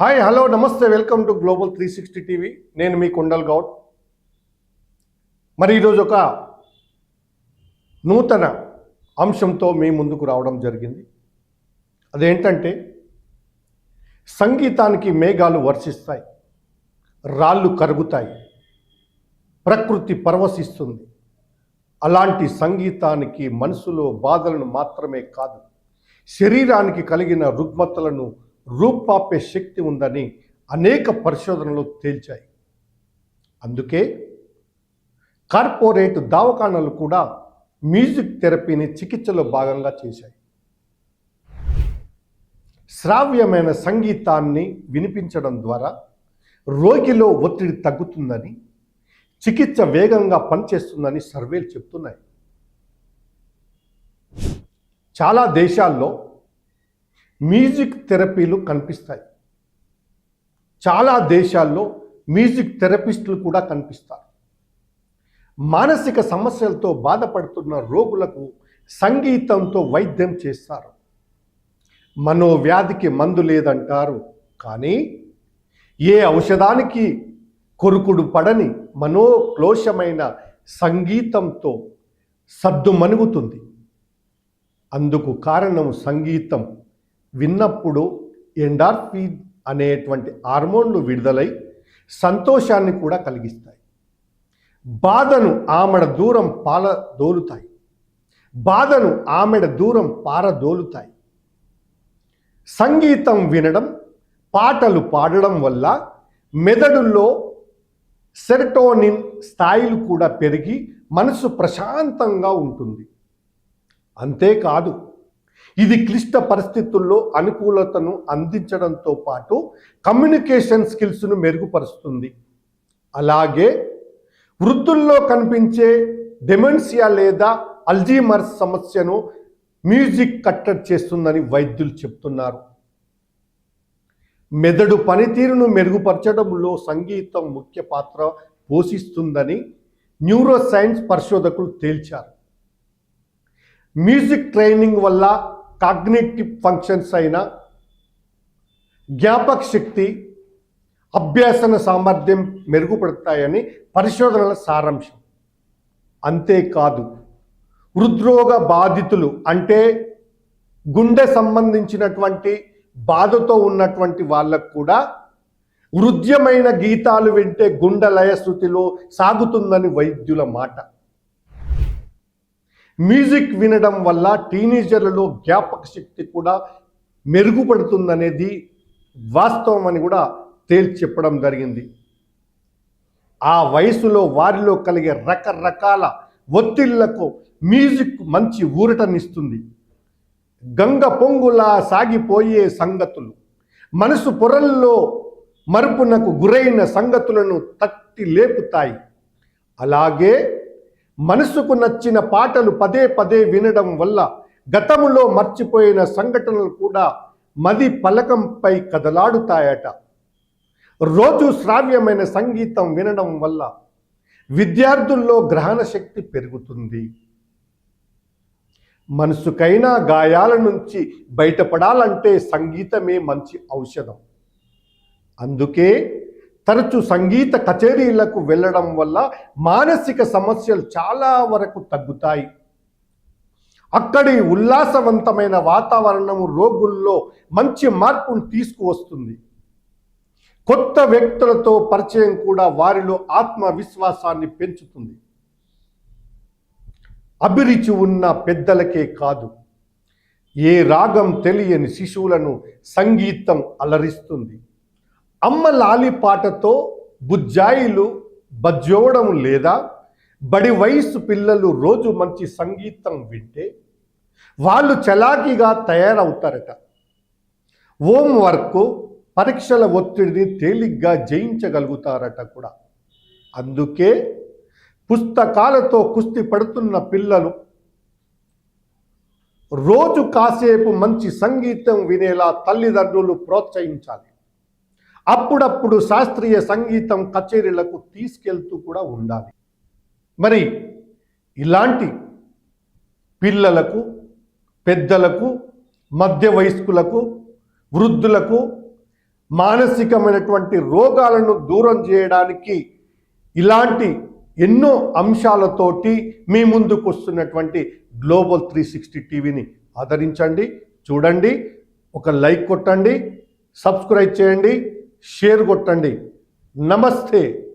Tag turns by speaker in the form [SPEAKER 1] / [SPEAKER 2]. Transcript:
[SPEAKER 1] Hi hello నమస్తే welcome to global three sixty TV నేను మీ కుండల్ గౌడ్. మరి ఈరోజు ఒక నూతన అంశంతో మీ ముందుకు రావడం జరిగింది. అదేంటంటే సంగీతానికి మేఘాలు వర్షిస్తాయి రాళ్ళు కరుగుతాయి ప్రకృతి పరవశిస్తుంది. అలాంటి సంగీతానికి మనసులో బాధలను మాత్రమే కాదు శరీరానికి కలిగిన రుగ్మతలను రూపాపే శక్తి ఉందని అనేక పరిశోధనలు తేల్చాయి. అందుకే కార్పొరేట్ దవాఖానాలు కూడా మ్యూజిక్ థెరపీని చికిత్సలో భాగంగా చేశాయి. శ్రావ్యమైన సంగీతాన్ని వినిపించడం ద్వారా రోగిలో ఒత్తిడి తగ్గుతుందని చికిత్స వేగంగా పనిచేస్తుందని సర్వేలు చెప్తున్నాయి. చాలా దేశాల్లో మ్యూజిక్ థెరపీలు కనిపిస్తాయి. చాలా దేశాల్లో మ్యూజిక్ థెరపిస్టులు కూడా కనిపిస్తారు. మానసిక సమస్యలతో బాధపడుతున్న రోగులకు సంగీతంతో వైద్యం చేస్తారు. మనోవ్యాధికి మందు లేదంటారు కానీ ఏ ఔషధానికి కొరుకుడు పడని మనోక్లోశమైన సంగీతంతో సద్దు మనుగుతుంది అందుకు కారణం సంగీతం. విన్నప్పుడు ఎండార్ఫిన్ అనేటువంటి హార్మోన్లు విడుదలై సంతోషాన్ని కూడా కలిగిస్తాయి. బాధను ఆమెడ దూరం పాలదోలుతాయి బాధను ఆమెడ దూరం పారదోలుతాయి సంగీతం వినడం పాటలు పాడడం వల్ల మెదడులో సెరటోనిన్ స్థాయిలు కూడా పెరిగి మనసు ప్రశాంతంగా ఉంటుంది. అంతేకాదు ఇది క్లిష్ట పరిస్థితుల్లో అనుకూలతను అందించడంతో పాటు కమ్యూనికేషన్ స్కిల్స్ను మెరుగుపరుస్తుంది. అలాగే వృద్ధుల్లో కనిపించే డెమెన్సియా లేదా అల్జీమర్స్ సమస్యను మ్యూజిక్ కట్టడి చేస్తుందని వైద్యులు చెప్తున్నారు. మెదడు పనితీరును మెరుగుపరచడంలో సంగీతం ముఖ్య పాత్ర పోషిస్తుందని న్యూరోసైన్స్ పరిశోధకులు తేల్చారు. మ్యూజిక్ ట్రైనింగ్ వల్ల కాగ్నేటివ్ ఫంక్షన్స్ అయిన జ్ఞాపక శక్తి అభ్యాసన సామర్థ్యం మెరుగుపడతాయని పరిశోధనల సారాంశం. అంతేకాదు హృద్రోగ బాధితులు అంటే గుండె సంబంధించినటువంటి బాధతో ఉన్నటువంటి వాళ్ళకు కూడా హృద్యమైన గీతాలు వింటే గుండె లయ స్థుతిలో సాగుతుందని వైద్యుల మాట. మ్యూజిక్ వినడం వల్ల టీనేజర్లలో జ్ఞాపక శక్తి కూడా మెరుగుపడుతుందనేది వాస్తవం అని కూడా తేల్చి చెప్పడం జరిగింది. ఆ వయసులో వారిలో కలిగే రకరకాల ఒత్తిళ్ళకు మ్యూజిక్ మంచి ఊరటనిస్తుంది. గంగ పొంగులా సాగిపోయే సంగతులు మనసు పొరల్లో మరుపునకు గురైన సంగతులను తట్టి లేపుతాయి. అలాగే మనసుకు నచ్చిన పాటలు పదే పదే వినడం వల్ల గతములో మర్చిపోయిన సంఘటనలు కూడా మది పలకంపై కదలాడుతాయట. రోజు శ్రావ్యమైన సంగీతం వినడం వల్ల విద్యార్థుల్లో గ్రహణ శక్తి పెరుగుతుంది. మనసుకైనా గాయాల నుంచి బయటపడాలంటే సంగీతమే మంచి ఔషధం. అందుకే తరచు సంగీత కచేరీలకు వెళ్ళడం వల్ల మానసిక సమస్యలు చాలా వరకు తగ్గుతాయి. అక్కడి ఉల్లాసవంతమైన వాతావరణము రోగుల్లో మంచి మార్పును తీసుకువస్తుంది. కొత్త వ్యక్తులతో పరిచయం కూడా వారిలో ఆత్మవిశ్వాసాన్ని పెంచుతుంది. అభిరుచి ఉన్న పెద్దలకే కాదు ఏ రాగం తెలియని శిశువులను సంగీతం అలరిస్తుంది. అమ్మ లాలి పాటతో బుజ్జాయిలు బజ్జోవడం లేదా? బడి వయసు పిల్లలు రోజు మంచి సంగీతం వింటే? వాళ్ళు చలాకీగా తయారవుతారట. హోమ్ వర్క్ పరీక్షల ఒత్తిడిని తేలిగ్గా జయించగలుగుతారట కూడా. అందుకే పుస్తకాలతో కుస్తీ పడుతున్న పిల్లలు రోజు కాసేపు మంచి సంగీతం వినేలా తల్లిదండ్రులు ప్రోత్సహించాలి. అప్పుడప్పుడు శాస్త్రీయ సంగీతం కచేరీలకు తీసుకెళ్తూ కూడా ఉండాలి. మరి ఇలాంటి పిల్లలకు పెద్దలకు మధ్య వయస్కులకు వృద్ధులకు మానసికమైనటువంటి రోగాలను దూరం చేయడానికి ఇలాంటి ఎన్నో అంశాలతోటి మీ ముందుకు వస్తున్నటువంటి గ్లోబల్ త్రీ సిక్స్టీ టీవీని ఆదరించండి చూడండి ఒక లైక్ కొట్టండి సబ్స్క్రైబ్ చేయండి. షేర్ కొట్టండి. నమస్తే.